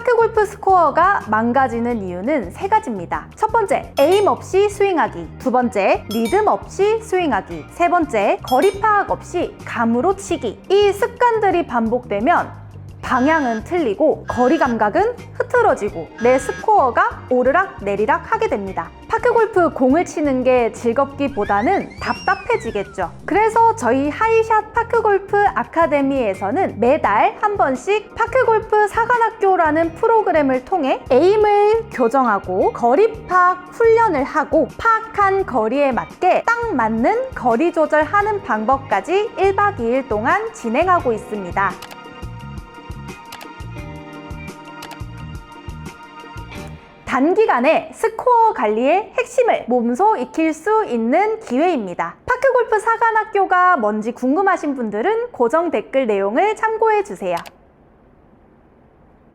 파크골프 스코어가 망가지는 이유는 세 가지입니다. 첫 번째, 에임 없이 스윙하기. 두 번째, 리듬 없이 스윙하기. 세 번째, 거리 파악 없이 감으로 치기. 이 습관들이 반복되면 방향은 틀리고 거리 감각은 흐트러지고 내 스코어가 오르락 내리락 하게 됩니다. 파크 골프 공을 치는 게 즐겁기보다는 답답해지겠죠. 그래서 저희 하이샷 파크 골프 아카데미에서는 매달 한 번씩 파크 골프 사관학교라는 프로그램을 통해 에임을 교정하고 거리 파악 훈련을 하고 파악한 거리에 맞게 딱 맞는 거리 조절하는 방법까지 1박 2일 동안 진행하고 있습니다. 단기간에 스코어 관리의 핵심을 몸소 익힐 수 있는 기회입니다. 파크골프 사관학교가 뭔지 궁금하신 분들은 고정 댓글 내용을 참고해 주세요.